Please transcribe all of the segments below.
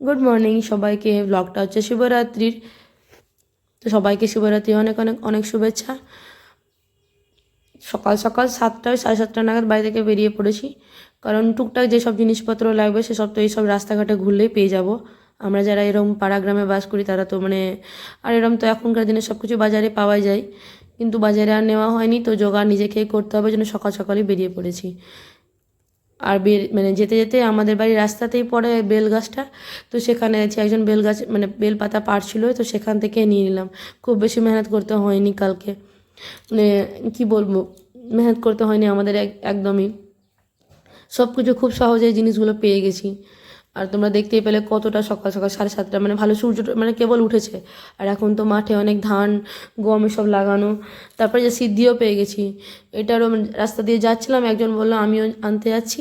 Good morning সবাইকে। ব্লগটা হচ্ছে শিবরাত্রির তো সবাইকে শিবরাত্রি অনেক অনেক অনেক শুভেচ্ছা। সকাল সকাল সাতটায় সাড়ে সাতটা নাগাদ বাড়ি থেকে বেরিয়ে পড়েছি। কারণ টুকটাক যেসব জিনিসপত্র লাগবে, সেসব তো এইসব রাস্তাঘাটে ঘুরলেই পেয়ে যাব। আমরা যারা এরকম পাড়া গ্রামে বাস করি, তারা তো মানে আর এরকম তো এখনকার দিনে সব কিছু বাজারে পাওয়া যায়। কিন্তু বাজারে আর নেওয়া হয়নি, তো জোগাড় নিজেকেই করতে হবে জন্য সকাল সকালই বেরিয়ে পড়েছি। আর বেল মানে যেতে যেতে আমাদের বাড়ির রাস্তাতেই পড়ে বেল গাছটা তো সেখানে আছে, একজন বেল গাছ মানে বেল পাতা পাড়ছিল, তো সেখান থেকে নিয়ে নিলাম। খুব বেশি মেহনত করতে হয়নি কালকে। মানে কী বলব, মেহনত করতে হয়নি আমাদের এক, একদমই। সব কিছু খুব সহজেই জিনিসগুলো পেয়ে গেছি। আর তোমরা দেখতেই পেলে কতটা সকাল সকাল, সাড়ে সাতটা মানে ভালো সূর্য মানে কেবল উঠেছে। আর এখন তো মাঠে অনেক ধান, গম এসব লাগানো। তারপরে যে সিদ্ধিও পেয়ে গেছি। এটারও মানে রাস্তা দিয়ে যাচ্ছিলাম, একজন বলল, আমিও আনতে যাচ্ছি।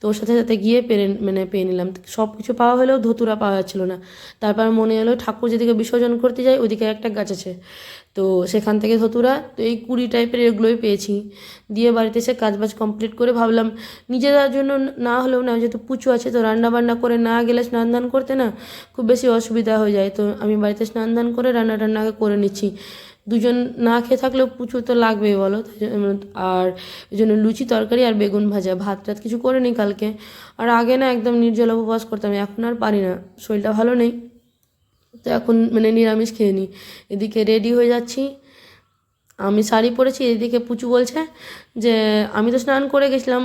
তো ওর সাথে সাথে গিয়ে পেরে মানে পেয়ে নিলাম। সব কিছু পাওয়া হলেও ধতুরা পাওয়া যাচ্ছিল না। তারপর মনে এলো, ঠাকুর যেদিকে বিসর্জন করতে যাই ওদিকে একটা গাছ আছে। তো সেখান থেকে ধতুরা তো এই কুড়ি টাইপের এগুলোই পেয়েছি। দিয়ে বাড়িতে এসে কাজবাজ কমপ্লিট করে ভাবলাম, নিজেদের জন্য না হলেও না, যেহেতু পুচু আছে, তো রান্না বান্না করে না গেলে স্নান ধান করতে না খুব বেশি অসুবিধা হয়ে যায়। তো আমি বাড়িতে স্নান ধান করে রান্না টান্না করে নিচ্ছি। দুজন না খেয়ে থাকলেও প্রচুর তো লাগবেই, বলো? আর এই জন্য লুচি তরকারি আর বেগুন ভাজা। ভাত টাত কিছু করে নিই কালকে। আর আগে না একদম নির্জল উপবাস করতাম, এখন আর পারি না। শরীরটা ভালো নেই। তো এখন মানে নিরামিষ খেয়ে নিই। এদিকে রেডি হয়ে যাচ্ছি। আমি শাড়ি পরেছি, এদিকে পুচু বলছে যে, আমি তো স্নান করে গেছিলাম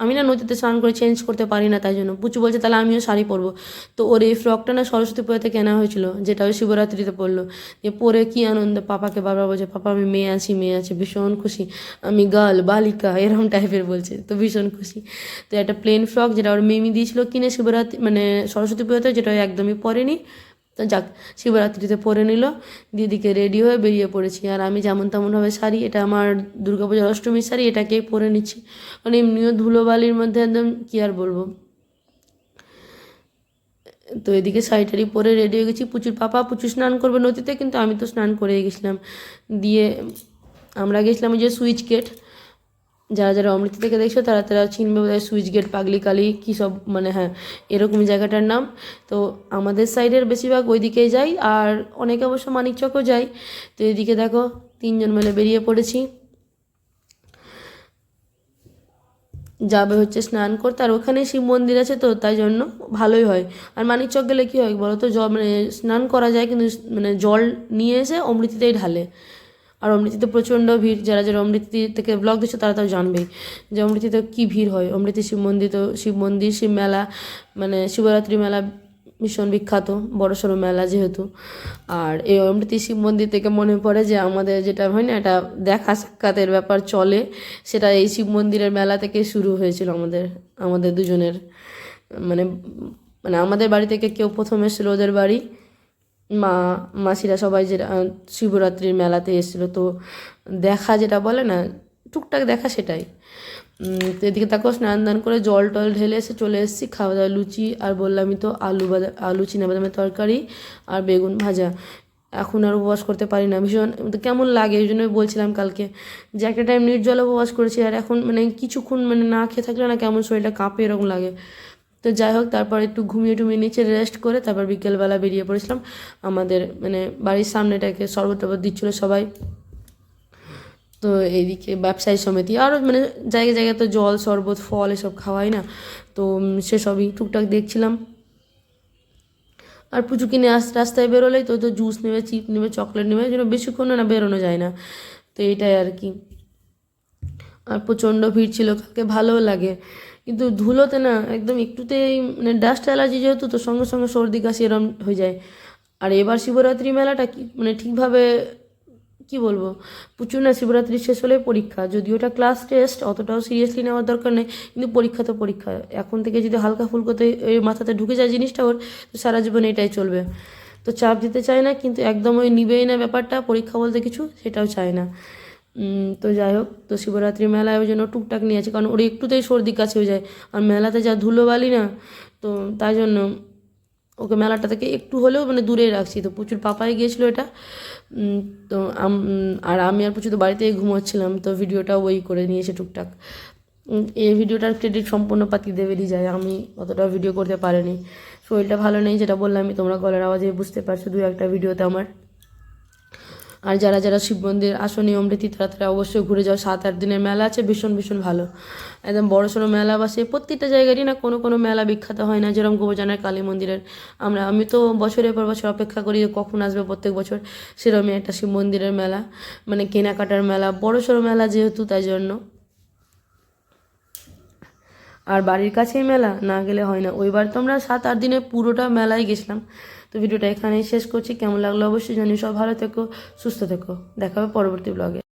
আমি না নদীতে স্নান করে চেঞ্জ করতে পারি না তাই জন্য। পুচু বলছে, তাহলে আমিও শাড়ি পরবো। তো ওর এই ফ্রকটা না সরস্বতী পুজোতে কেনা হয়েছিল, যেটা ওই শিবরাত্রিতে পরলো। দিয়ে পরে কি আনন্দ, পাপাকে বারবার বলছে, পাপা, আমি মেয়ে আছি মেয়ে আছি, ভীষণ খুশি। আমি গার্ল বালিকা, এরকম টাইপের বলছে, তো ভীষণ খুশি। তো একটা প্লেন ফ্রক যেটা ওর মেমি দিয়েছিল কিনে শিবরাত্রি মানে সরস্বতী পুজোতে যেটা একদমই পরেনি। তো যাক, শিবরাত্রিতে পরে নিল। দিদিকে রেডি হয়ে বেরিয়ে পড়েছি। আর আমি যেমন তেমনভাবে শাড়ি, এটা আমার দুর্গাপূজার অষ্টমীর শাড়ি, এটাকেই পরে নিচ্ছি। কারণ এমনিও ধুলোবালির মধ্যে একদম, কী আর বলব? তো এদিকে শাড়িটারি পরে রেডি হয়ে গেছি। প্রচুর পাপা প্রচুর স্নান করবে নদীতে, কিন্তু আমি তো স্নান করে গেছিলাম। দিয়ে আমরা গেছিলাম ওই যে সুইচ গেট। যারা যারা অমৃত থেকে দেখছ, তারা তারা চিনবে বোধহয় সুইচ গেট, পাগলি কালি কী সব মানে হ্যাঁ এরকম জায়গাটার নাম। তো আমাদের সাইডের বেশিরভাগ ওই দিকেই যাই, আর অনেকে অবশ্য মানিকচকও যাই। তো এদিকে দেখো, তিনজন মিলে বেরিয়ে পড়েছি। যাবে হচ্ছে স্নান করতে, আর ওখানে শিব মন্দির আছে তো, তাই জন্য ভালোই হয়। আর মানিকচক গেলে কী হয় বলো তো জল মানে স্নান করা যায়, কিন্তু মানে জল নিয়ে এসে অমৃতিতেই ঢালে। আর অমৃতিতে প্রচণ্ড ভিড়, যারা যারা অমৃতি থেকে ব্লগ দিচ্ছে তারা তো জানবেই যে অমৃতিতে কী ভিড় হয়। অমৃতি শিব মন্দির তো, শিব মন্দির, শিব মেলা মানে শিবরাত্রি মেলা ভীষণ বিখ্যাত, বড় সড়ো মেলা যেহেতু। আর এই অমৃতি শিব মন্দির থেকে মনে পড়ে যে আমাদের যেটা হয় না, এটা দেখা সাক্ষাতের ব্যাপার চলে, সেটা এই শিব মন্দিরের মেলা থেকে শুরু হয়েছিল আমাদের আমাদের দুজনের মানে মানে আমাদের বাড়ি থেকে কেউ প্রথম এসেছিল ওদের বাড়ি। মা, মাসিরা সবাই যেটা শিবরাত্রির মেলাতে এসেছিল, তো দেখা যেটা বলে না, টুকটাক দেখা সেটাই। তো এদিকে তাকেও স্নান দান করে জল টল ঢেলে এসে চলে এসেছি, খাওয়া দাওয়া লুচি আর বললামই তো আলু বাদা, আলু বাদামের তরকারি আর বেগুন ভাজা। এখন আর উপবাস করতে পারি না, ভীষণ কেমন লাগে? এই জন্যই বলছিলাম কালকে যে একটা টাইম নির্জল উপবাস করেছি, আর এখন মানে কিছুক্ষণ মানে না খেয়ে থাকলে না কেমন শরীরটা কাঁপে এরকম লাগে। তো যাই হোক, তারপর একটু ঘুমিয়ে টুমিয়ে নিচে রেস্ট করে তারপর বিকেলবেলা বেরিয়ে পড়েছিলাম। আমাদের মানে বাড়ির সামনেটাকে শরবত টরবত দিচ্ছিল সবাই। তো এইদিকে ব্যবসায়ী সমিতি আরও মানে জায়গায় জায়গায় তো জল, শরবত, ফল এসব খাওয়াই না। তো সেসবই টুকটাক দেখছিলাম। আর পুজো কিনে আস, রাস্তায় বেরোলেই তো তো জুস নেবে চিপ নেবে চকলেট নেবে জন্য বেশিক্ষণ না বেরোনো যায় না। তো এটাই আর কি। আর প্রচণ্ড ভিড় ছিল, কালকে ভালোও লাগে। কিন্তু ধুলোতে না একদম একটুতেই মানে ডাস্ট অ্যালার্জি যেহেতু, তো সঙ্গে সঙ্গে সর্দি, কাশি এরম হয়ে যায়। আর এবার শিবরাত্রি মেলাটা কি মানে ঠিকভাবে কি বলব? প্রচুর না শিবরাত্রি শেষ হলে পরীক্ষা। যদি ওটা ক্লাস টেস্ট অতটাও সিরিয়াসলি নেওয়ার দরকার নেই, কিন্তু পরীক্ষা তো পরীক্ষা। এখন থেকে যদি হালকা ফুলকোতে মাথাতে ঢুকে যায় জিনিসটা ওর, তো সারা জীবন এটাই চলবে। তো চাপ দিতে চায় না, কিন্তু একদম ওই নিবেই না ব্যাপারটা, পরীক্ষা বলতে কিছু, সেটাও চায় না। তো যাই হোক, তো শিবরাত্রি মেলায় ওই জন্য টুকটাক নিয়ে আছে কারণ ওর একটুতেই সর্দি কাছে হয়ে যায়। আর মেলাতে যা ধুলোবালি না, তো তাই জন্য ওকে মেলাটা থেকে একটু হলেও মানে দূরে রাখছি। তো প্রচুর পাপাই গিয়েছিল এটা। তো আর আমি আর প্রচুর তো বাড়িতেই ঘুমাচ্ছিলাম, তো ভিডিওটা ওই করে নিয়েছে টুকটাক। এই ভিডিওটার ক্রেডিট সম্পূর্ণ পাতি দেবেরই যায়, আমি অতটা ভিডিও করতে পারিনি। শরীরটা ভালো নেই, যেটা বললাম আমি, তোমরা গলার আওয়াজে বুঝতে পারছ দু একটা ভিডিওতে আমার। আর যারা যারা শিব মন্দির আসনি, অমৃতি তারা তারা অবশ্যই ঘুরে যাও। সাত, আট দিনের মেলা আছে, ভীষণ ভীষণ ভালো। একদম বড় সড়ো মেলা বাসে প্রত্যেকটা জায়গারই না কোনো কোনো মেলা বিখ্যাত হয় না, যেরকম গোবজানের কালী মন্দিরের। আমরা, আমি তো বছরের পর বছর অপেক্ষা করি যে কখন আসবে প্রত্যেক বছর। সেরকমই একটা শিব মন্দিরের মেলা মানে কেনাকাটার মেলা, বড় সড়ো মেলা যেহেতু, তাই জন্য। আর বাড়ির কাছেই মেলা? না গেলে হয় না। ওইবার তো আমরা সাত আট দিনে পুরোটা মেলায় গেছিলাম। তো ভিডিওটা এখানেই শেষ করছি। কেমন লাগল অবশ্যই জানি সব ভালো থেকো, সুস্থ থেকো। দেখা হবে পরবর্তী ব্লগে